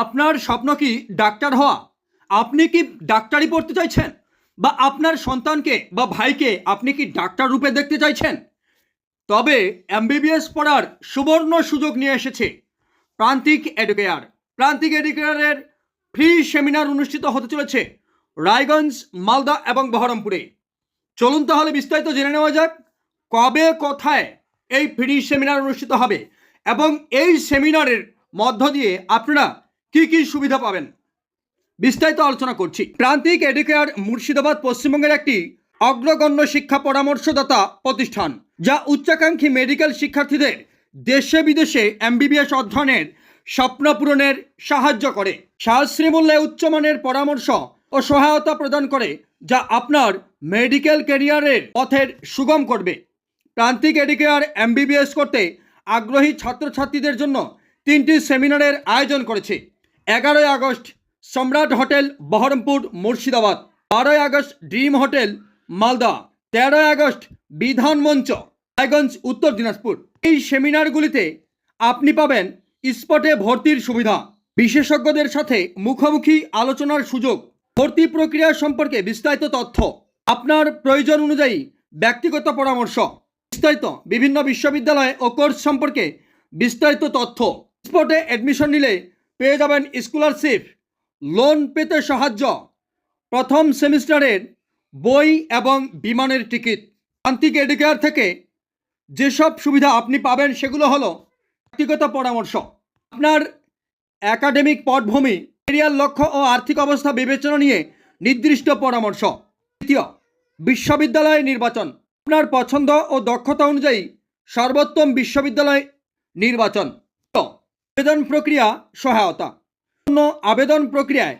আপনার স্বপ্ন কি ডাক্তার হওয়া? আপনি কি ডাক্তারি পড়তে চাইছেন? বা আপনার সন্তানকে বা ভাইকে আপনি কি ডাক্তার রূপে দেখতে চাইছেন? তবে এমবিবিএস পড়ার সুবর্ণ সুযোগ নিয়ে এসেছে প্রান্তিক এডুকেয়ার। প্রান্তিক এডুকেয়ারের ফ্রি সেমিনার অনুষ্ঠিত হতে চলেছে রায়গঞ্জ, মালদা এবং বহরমপুরে। চলুন তাহলে বিস্তারিত জেনে নেওয়া যাক কবে কোথায় এই ফ্রি সেমিনার অনুষ্ঠিত হবে এবং এই সেমিনারের মধ্য দিয়ে আপনারা কি কি সুবিধা পাবেন? বিস্তারিত আলোচনা করছি। প্রান্তিক এডুকেয়ার মুর্শিদাবাদ পশ্চিমবঙ্গের একটি অগ্রগণ্য শিক্ষা পরামর্শদাতা প্রতিষ্ঠান, যা উচ্চাকাঙ্ক্ষী মেডিকেল শিক্ষার্থীদের দেশে বিদেশে এমবিবিএস অধ্যয়নের স্বপ্ন পূরণের সাহায্য করে। সাহস্রী মূল্যে উচ্চমানের পরামর্শ ও সহায়তা প্রদান করে, যা আপনার মেডিকেল ক্যারিয়ারের পথের সুগম করবে। প্রান্তিক এডুকেয়ার এমবিবিএস করতে আগ্রহী ছাত্রছাত্রীদের জন্য তিনটি সেমিনারের আয়োজন করেছে। এগারোই আগস্ট সম্রাট হোটেল বহরমপুর মুর্শিদাবাদ, বারোই আগস্ট ড্রিম হোটেল মালদা, তেরোই আগস্ট বিধান মঞ্চ রায়গঞ্জ, উত্তর দিনাজপুর। এই সেমিনারগুলিতে আপনি পাবেন স্পটে ভর্তির সুবিধা। বিশেষজ্ঞদের সাথে মুখোমুখি আলোচনার সুযোগ, ভর্তি প্রক্রিয়া সম্পর্কে বিস্তারিত তথ্য, আপনার প্রয়োজন অনুযায়ী ব্যক্তিগত পরামর্শ, বিস্তারিত বিভিন্ন বিশ্ববিদ্যালয় ও কোর্স সম্পর্কে বিস্তারিত তথ্য। স্পটে অ্যাডমিশন নিলে পেয়ে যাবেন স্কলারশিপ, লোন পেতে সাহায্য। প্রথম সেমিস্টারের বই এবং বিমানের টিকিট। প্রান্তিক এডুকেয়ার থেকে যেসব সুবিধা আপনি পাবেন সেগুলো হলো ব্যক্তিগত পরামর্শ। আপনার একাডেমিক পটভূমি ক্যারিয়ার লক্ষ্য ও আর্থিক অবস্থা বিবেচনা নিয়ে নির্দিষ্ট পরামর্শ। তৃতীয় বিশ্ববিদ্যালয় নির্বাচন। আপনার পছন্দ ও দক্ষতা অনুযায়ী সর্বোত্তম বিশ্ববিদ্যালয় নির্বাচন। আবেদন প্রক্রিয়া সহায়তা। আবেদন প্রক্রিয়ায়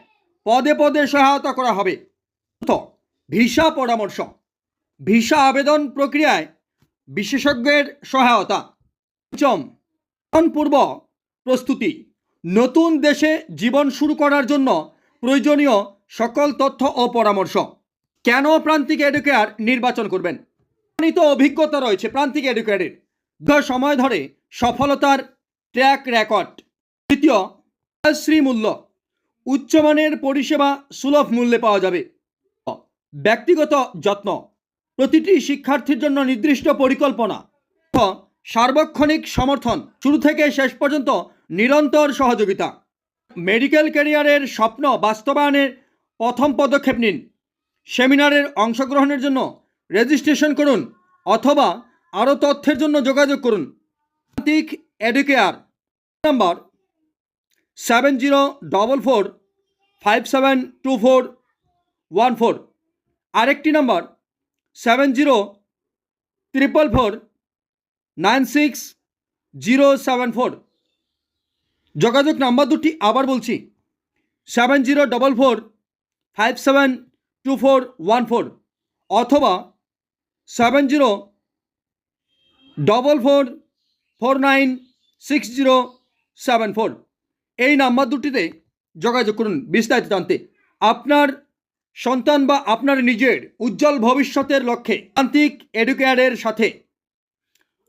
পদে পদে সহায়তা করা হবে। ভিসা পরামর্শ। ভিসা আবেদন প্রক্রিয়ায় বিশেষজ্ঞের সহায়তা। পঞ্চম পূর্ব প্রস্তুতি। নতুন দেশে জীবন শুরু করার জন্য প্রয়োজনীয় সকল তথ্য ও পরামর্শ। কেন প্রান্তিক এডুকেয়ার নির্বাচন করবেন? অভিজ্ঞতা রয়েছে প্রান্তিক এডুকেয়ারের। দীর্ঘ সময় ধরে সফলতার ট্র্যাক রেকর্ড। তৃতীয় শ্রী মূল্য উচ্চমানের পরিষেবা সুলভ মূল্যে পাওয়া যাবে। ব্যক্তিগত যত্ন। প্রতিটি শিক্ষার্থীর জন্য নির্দিষ্ট পরিকল্পনা। সার্বক্ষণিক সমর্থন। শুরু থেকে শেষ পর্যন্ত নিরন্তর সহযোগিতা। মেডিকেল ক্যারিয়ারের স্বপ্ন বাস্তবায়নের প্রথম পদক্ষেপ নিন। সেমিনারের অংশগ্রহণের জন্য রেজিস্ট্রেশন করুন অথবা আরও তথ্যের জন্য যোগাযোগ করুন। Educare. Number seven zero double four five seven two four one four আরেকটি number seven zero triple four nine six zero seven four যোগাযোগ নাম্বার দুটি আবার বলছি। Seven zero double four five seven two four one four অথবা seven zero double four four nine six zero seven four এই number দুটিতে যোগাযোগ করুন বিস্তারিত জানতে। আপনার সন্তান বা আপনার নিজের উজ্জ্বল ভবিষ্যতের লক্ষ্যে আন্তিক এডুকেয়ারের সাথে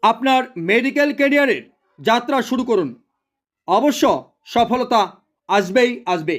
আপনার মেডিকেল ক্যারিয়ারের যাত্রা শুরু করুন। অবশ্য সফলতা আসবেই আসবে।